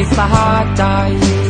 ให้สา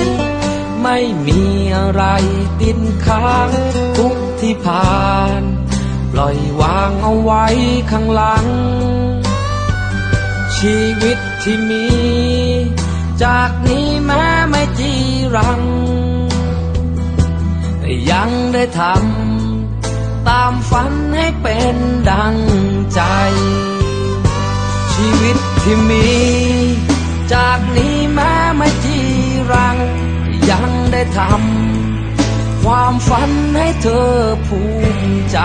ไม่มีอะไรติดค้างทุกที่ผ่าน ปล่อยวางเอาไว้ข้างหลัง ชีวิตที่มี จากนี้แม้ไม่จีรัง แต่ยังได้ทำตามฝันให้เป็นดังใจ ชีวิตที่มี จากนี้แม้ไม่จีรัง ยังได้ทำความฝันให้เธอภูมิใจ